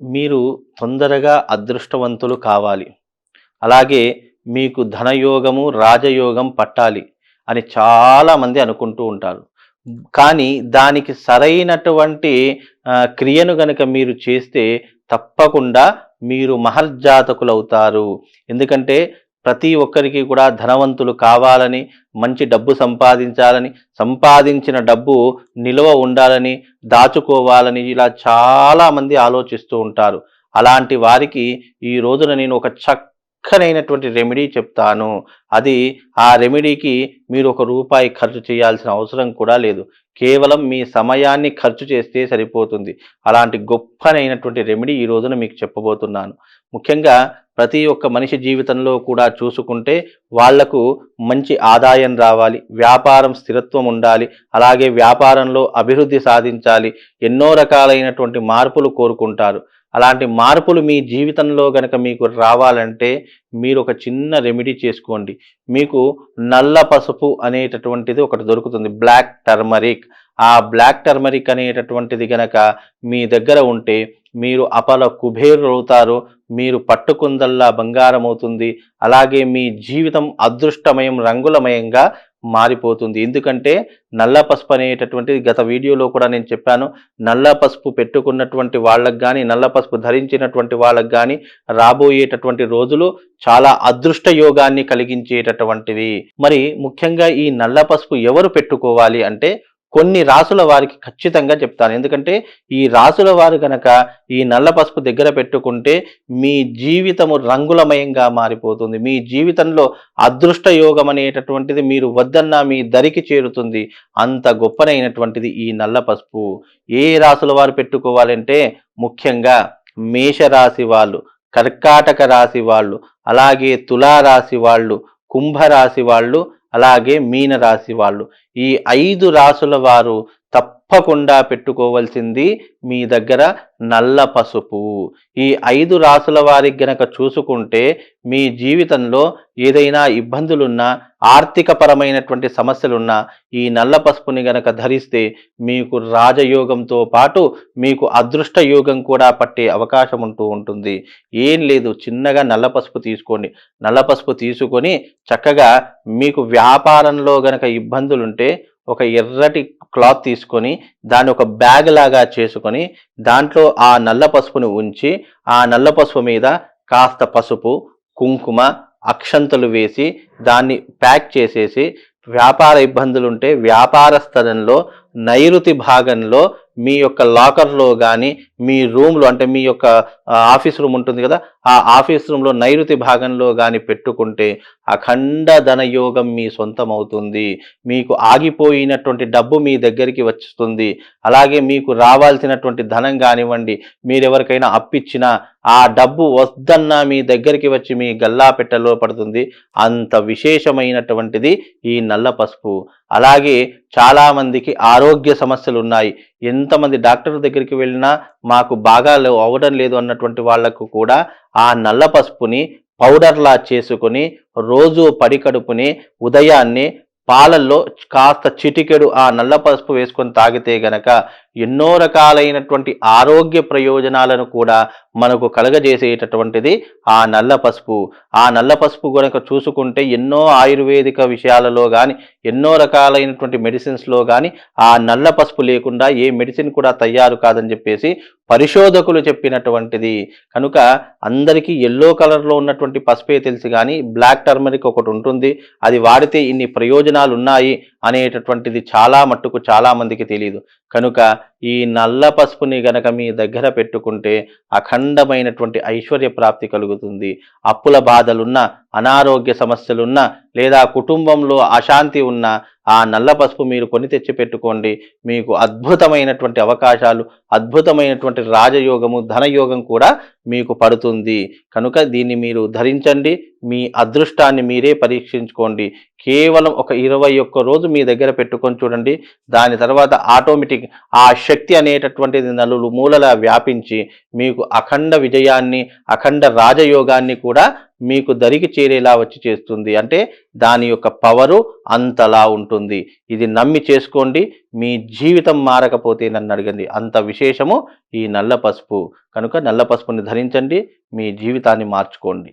మీరు తొందరగా అదృష్టవంతులు కావాలి. అలాగే మీకు ధనయోగము రాజయోగం పట్టాలి అని చాలామంది అనుకుంటూ ఉంటారు. కానీ దానికి సరైనటువంటి క్రియను గనక మీరు చేస్తే తప్పకుండా మీరు మహర్జాతకులు అవుతారు ఎందుకంటే ప్రతి ఒక్కరికి కూడా ధనవంతులు కావాలని మంచి డబ్బు సంపాదించాలని సంపాదించిన డబ్బు నిల్వ ఉండాలని దాచుకోవాలని ఇలా చాలామంది ఆలోచిస్తూ ఉంటారు. అలాంటి వారికి ఈ రోజున నేను ఒక చక్కనైనటువంటి రెమెడీ చెప్తాను. అది ఆ రెమెడీకి మీరు ఒక రూపాయి ఖర్చు చేయాల్సిన అవసరం కూడా లేదు. కేవలం మీ సమయాన్ని ఖర్చు చేస్తే సరిపోతుంది. అలాంటి గొప్పనైనటువంటి రెమెడీ ఈ రోజున మీకు చెప్పబోతున్నాను. ముఖ్యంగా ప్రతి ఒక్క మనిషి జీవితంలో కూడా చూసుకుంటే వాళ్ళకు మంచి ఆదాయం రావాలి వ్యాపారం స్థిరత్వం ఉండాలి అలాగే వ్యాపారంలో అభివృద్ధి సాధించాలి ఎన్నో రకాలైనటువంటి మార్పులు కోరుకుంటారు. అలాంటి మార్పులు మీ జీవితంలో గనక మీకు రావాలంటే మీరు ఒక చిన్న రెమెడీ చేసుకోండి. మీకు నల్ల పసుపు అనేటటువంటిది ఒకటి దొరుకుతుంది బ్లాక్ టర్మరిక్. ఆ బ్లాక్ టర్మరిక్ అనేటటువంటిది గనక మీ దగ్గర ఉంటే మీరు అపల కుబేరులు అవుతారు మీరు పట్టుకుందల్లా బంగారం అవుతుంది అలాగే మీ జీవితం అదృష్టమయం రంగులమయంగా మారిపోతుంది. ఎందుకంటే నల్ల పసుపు అనేటటువంటిది గత వీడియోలో కూడా నేను చెప్పాను నల్ల పసుపు పెట్టుకున్నటువంటి వాళ్ళకు కానీ నల్ల పసుపు ధరించినటువంటి వాళ్ళకు కానీ రాబోయేటటువంటి రోజులు చాలా అదృష్ట యోగాన్ని కలిగించేటటువంటివి. మరి ముఖ్యంగా ఈ నల్ల పసుపు ఎవరు పెట్టుకోవాలి అంటే కొన్ని రాసుల వారికి ఖచ్చితంగా చెప్తాను. ఎందుకంటే ఈ రాసుల వారు కనుక ఈ నల్ల పసుపు దగ్గర పెట్టుకుంటే మీ జీవితము రంగులమయంగా మారిపోతుంది. మీ జీవితంలో అదృష్ట యోగం అనేటటువంటిది మీరు వద్దన్నా మీ దరికి చేరుతుంది. అంత గొప్పనైనటువంటిది ఈ నల్ల పసుపు. ఏ రాసుల వారు పెట్టుకోవాలంటే ముఖ్యంగా మేషరాశి వాళ్ళు కర్కాటక రాశి వాళ్ళు అలాగే తులారాశి వాళ్ళు కుంభరాశి వాళ్ళు అలాగే మీనరాశి వాళ్ళు. ఈ ఐదు రాసుల వారు తప్పకుండా పెట్టుకోవాల్సింది మీ దగ్గర నల్ల పసుపు. ఈ ఐదు రాసుల వారికి గనక చూసుకుంటే మీ జీవితంలో ఏదైనా ఇబ్బందులున్నా ఆర్థిక పరమైనటువంటి సమస్యలున్నా ఈ నల్ల పసుపుని గనక ధరిస్తే మీకు రాజయోగంతో పాటు మీకు అదృష్ట యోగం కూడా పట్టే అవకాశం ఉంటూ ఉంటుంది. ఏం లేదు చిన్నగా నల్ల పసుపు తీసుకోండి. నల్ల పసుపు తీసుకొని చక్కగా మీకు వ్యాపారంలో గనక ఇబ్బందులుంటే ఒక ఎర్రటి క్లాత్ తీసుకొని దాన్ని ఒక బ్యాగ్ లాగా చేసుకొని దాంట్లో ఆ నల్ల పసుపుని ఉంచి ఆ నల్ల పసుపు మీద కాస్త పసుపు కుంకుమ అక్షంతలు వేసి దాన్ని ప్యాక్ చేసేసి వ్యాపార ఇబ్బందులు ఉంటే వ్యాపార స్థలంలో నైరుతి భాగంలో మీ యొక్క లాకర్లో కానీ మీ రూమ్లో అంటే మీ యొక్క ఆఫీస్ రూమ్ ఉంటుంది కదా ఆ ఆఫీస్ రూమ్లో నైరుతి భాగంలో కానీ పెట్టుకుంటే అఖండ ధనయోగం మీ సొంతం అవుతుంది మీకు ఆగిపోయినటువంటి డబ్బు మీ దగ్గరికి వస్తుంది. అలాగే మీకు రావాల్సినటువంటి ధనం కానివ్వండి మీరెవరికైనా అప్పిచ్చినా ఆ డబ్బు వద్దన్నా మీ దగ్గరికి వచ్చి మీ గల్లా పెట్టలో పడుతుంది. అంత విశేషమైనటువంటిది ఈ నల్ల పసుపు. అలాగే చాలామందికి ఆరోగ్య సమస్యలు ఉన్నాయి ఎంతమంది డాక్టర్ దగ్గరికి వెళ్ళినా మాకు బాగా అవ్వడం లేదు అన్నటువంటి వాళ్ళకు కూడా ఆ నల్ల పసుపుని పౌడర్లా చేసుకుని రోజు పడికడుపుని ఉదయాన్నే పాలల్లో కాస్త చిటికెడు ఆ నల్ల పసుపు వేసుకొని తాగితే గనక ఎన్నో రకాలైనటువంటి ఆరోగ్య ప్రయోజనాలను కూడా మనకు కలగజేసేటటువంటిది ఆ నల్ల పసుపు. ఆ నల్ల పసుపు గనక చూసుకుంటే ఎన్నో ఆయుర్వేదిక విషయాలలో కానీ ఎన్నో రకాలైనటువంటి మెడిసిన్స్లో కానీ ఆ నల్ల పసుపు లేకుండా ఏ మెడిసిన్ కూడా తయారు కాదని చెప్పేసి పరిశోధకులు చెప్పినటువంటిది. కనుక అందరికీ ఎల్లో కలర్లో ఉన్నటువంటి పసుపే తెలుసు కానీ బ్లాక్ టర్మరిక్ ఒకటి ఉంటుంది. అది వాడితే ఇన్ని ప్రయోజనాలు ఉన్నాయి అనేటటువంటిది చాలా మట్టుకు చాలా మందికి తెలియదు కనుక ఈ నల్ల పసుపుని గనక మీ దగ్గర పెట్టుకుంటే అఖండమైనటువంటి ఐశ్వర్య ప్రాప్తి కలుగుతుంది. అప్పుల బాధలున్న అనారోగ్య సమస్యలున్నా లేదా కుటుంబంలో అశాంతి ఉన్న ఆ నల్ల పసుపు మీరు కొని తెచ్చి పెట్టుకోండి. మీకు అద్భుతమైనటువంటి అవకాశాలు అద్భుతమైనటువంటి రాజయోగము ధనయోగం కూడా మీకు పడుతుంది. కనుక దీన్ని మీరు ధరించండి. మీ అదృష్టాన్ని మీరే పరీక్షించుకోండి. కేవలం ఒక ఇరవై ఒక్క రోజు మీ దగ్గర పెట్టుకొని చూడండి. దాని తర్వాత ఆటోమేటిక్ ఆ శక్తి అనేటటువంటిది నలులు మూలలా వ్యాపించి మీకు అఖండ విజయాన్ని అఖండ రాజయోగాన్ని కూడా మీకు దరికి చేరేలా వచ్చి చేస్తుంది. అంటే దాని యొక్క పవరు అంతలా ఉంటుంది. ఇది నమ్మి చేసుకోండి. మీ జీవితం మారకపోతే నన్ను అడిగింది అంత విశేషము ఈ నల్ల పసుపు. కనుక నల్ల పసుపుని ధరించండి. మీ జీవితాన్ని మార్చుకోండి.